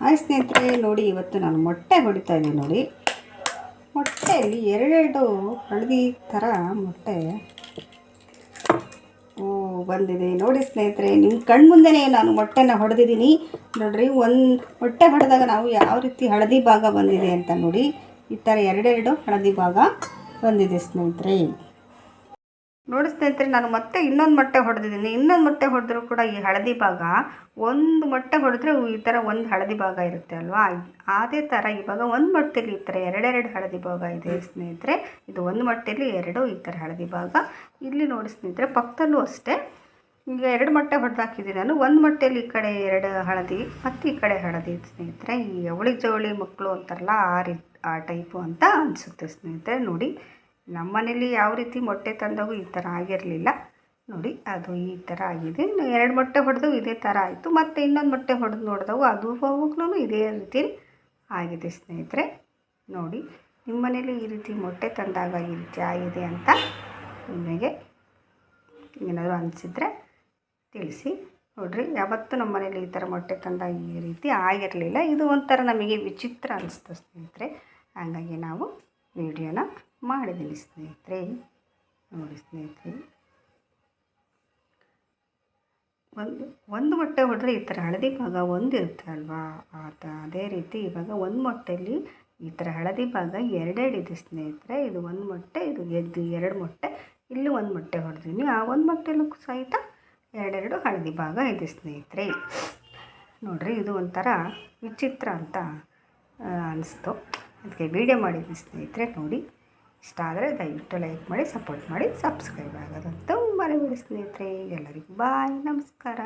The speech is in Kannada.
ಹಾಯ್ ಸ್ನೇಹಿತರೆ, ನೋಡಿ ಇವತ್ತು ನಾನು ಮೊಟ್ಟೆ ಹೊಡಿತಾ ಇದ್ದೀನಿ, ನೋಡಿ. ಮೊಟ್ಟೆಯಲ್ಲಿ ಎರಡೆರಡು ಹಳದಿ ಥರ ಮೊಟ್ಟೆ. ಓ, ಬಂದಿದೆ. ನೋಡಿ ಸ್ನೇಹಿತರೆ ನಿಮ್ಮ ಕಣ್ಮುಂದೆನೇ ನಾನು ಮೊಟ್ಟೆನ ಹೊಡೆದಿದ್ದೀನಿ. ನೋಡಿರಿ, ಒಂದು ಮೊಟ್ಟೆ ಹೊಡೆದಾಗ ನಾವು ಯಾವ ರೀತಿ ಹಳದಿ ಭಾಗ ಬಂದಿದೆ ಅಂತ ನೋಡಿ. ಈ ಥರ ಎರಡೆರಡು ಹಳದಿ ಭಾಗ ಬಂದಿದೆ ಸ್ನೇಹಿತರೆ. ನೋಡಿ ಸ್ನೇಹಿತರೆ, ನಾನು ಮತ್ತೆ ಇನ್ನೊಂದು ಮೊಟ್ಟೆ ಹೊಡೆದಿದ್ದೀನಿ. ಇನ್ನೊಂದು ಮೊಟ್ಟೆ ಹೊಡೆದ್ರೂ ಕೂಡ ಈ ಹಳದಿ ಭಾಗ, ಒಂದು ಮೊಟ್ಟೆ ಹೊಡೆದ್ರೆ ಈ ಥರ ಒಂದು ಹಳದಿ ಭಾಗ ಇರುತ್ತೆ ಅಲ್ವಾ? ಅದೇ ಥರ ಇವಾಗ ಒಂದು ಮೊಟ್ಟೆಲಿ ಈ ಥರ ಎರಡೆರಡು ಹಳದಿ ಭಾಗ ಇದೆ ಸ್ನೇಹಿತರೆ. ಇದು ಒಂದು ಮೊಟ್ಟೆಲಿ ಎರಡು ಈ ಥರ ಹಳದಿ ಭಾಗ. ಇಲ್ಲಿ ನೋಡಿ ಸ್ನೇಹಿತರೆ, ಪಕ್ಕದಲ್ಲೂ ಅಷ್ಟೇ. ಈಗ ಎರಡು ಮೊಟ್ಟೆ ಹೊಡೆದು ಹಾಕಿದ್ದೀನಿ ನಾನು. ಒಂದು ಮೊಟ್ಟೆಲಿ ಈ ಕಡೆ ಎರಡು ಹಳದಿ, ಮತ್ತು ಈ ಕಡೆ ಹಳದಿ ಸ್ನೇಹಿತರೆ. ಈ ಅವಳಿ ಜವಳಿ ಮಕ್ಕಳು ಅಂತಾರಲ್ಲ, ಆ ರೀತಿ ಆ ಟೈಪು ಅಂತ ಅನಿಸುತ್ತೆ ಸ್ನೇಹಿತರೆ, ನೋಡಿ. ನಮ್ಮ ಮನೇಲಿ ಯಾವ ರೀತಿ ಮೊಟ್ಟೆ ತಂದಾಗ ಈ ಥರ ಆಗಿರಲಿಲ್ಲ. ನೋಡಿ, ಅದು ಈ ಥರ ಆಗಿದೆ. ಇನ್ನು ಎರಡು ಮೊಟ್ಟೆ ಹೊಡೆದು ಇದೇ ಥರ ಆಯಿತು. ಮತ್ತು ಇನ್ನೊಂದು ಮೊಟ್ಟೆ ಹೊಡೆದು ನೋಡಿದಾಗ ಅದು ಹೋಗ್ಲೂ ಇದೇ ರೀತಿ ಆಗಿದೆ ಸ್ನೇಹಿತರೆ. ನೋಡಿ, ನಿಮ್ಮ ಮನೇಲಿ ಈ ರೀತಿ ಮೊಟ್ಟೆ ತಂದಾಗ ಈ ರೀತಿ ಆಗಿದೆ ಅಂತ ನಿಮಗೆ ಏನಾದರೂ ಅನಿಸಿದರೆ ತಿಳಿಸಿ. ನೋಡಿರಿ, ಯಾವತ್ತೂ ನಮ್ಮ ಮನೇಲಿ ಈ ಥರ ಮೊಟ್ಟೆ ತಂದಾಗ ಈ ರೀತಿ ಆಗಿರಲಿಲ್ಲ. ಇದು ಒಂಥರ ನಮಗೆ ವಿಚಿತ್ರ ಅನಿಸ್ತು ಸ್ನೇಹಿತರೆ. ಹಾಗಾಗಿ ನಾವು ವಿಡಿಯೋನ ಮಾಡಿದ್ದೀನಿ ಸ್ನೇಹಿತರೆ, ನೋಡಿ ಸ್ನೇಹಿತರೆ. ಒಂದು ಒಂದು ಮೊಟ್ಟೆ ಹೊಡೆದ್ರೆ ಈ ಥರ ಹಳದಿ ಭಾಗ ಒಂದಿರುತ್ತೆ ಅಲ್ವಾ? ಆತ ಅದೇ ರೀತಿ ಇವಾಗ ಒಂದು ಮೊಟ್ಟೆಯಲ್ಲಿ ಈ ಥರ ಹಳದಿ ಭಾಗ ಎರಡೆರಡು ಇದೆ ಸ್ನೇಹಿತರೆ. ಇದು ಒಂದು ಮೊಟ್ಟೆ, ಇದು ಎದ್ದು ಎರಡು ಮೊಟ್ಟೆ, ಇಲ್ಲಿ ಒಂದು ಮೊಟ್ಟೆ ಹೊಡೆದೀನಿ ಆ ಒಂದು ಮೊಟ್ಟೆಲೂ ಸಹಿತ ಎರಡೆರಡು ಹಳದಿ ಭಾಗ ಇದೆ ಸ್ನೇಹಿತರೆ. ನೋಡಿರಿ, ಇದು ಒಂಥರ ವಿಚಿತ್ರ ಅಂತ ಅನಿಸ್ತು. ಅದಕ್ಕೆ ವೀಡಿಯೋ ಮಾಡಿದ್ದೀನಿ ಸ್ನೇಹಿತರೆ, ನೋಡಿ. ಇಷ್ಟ ಆದರೆ ದಯವಿಟ್ಟು ಲೈಕ್ ಮಾಡಿ ಸಪೋರ್ಟ್ ಮಾಡಿ ಸಬ್ಸ್ಕ್ರೈಬ್ ಆಗೋದಂತೂ ಮರಿಬೇಡಿ ಸ್ನೇಹಿತರೆ. ಎಲ್ಲರಿಗೂ ಬಾಯ್ ನಮಸ್ಕಾರ.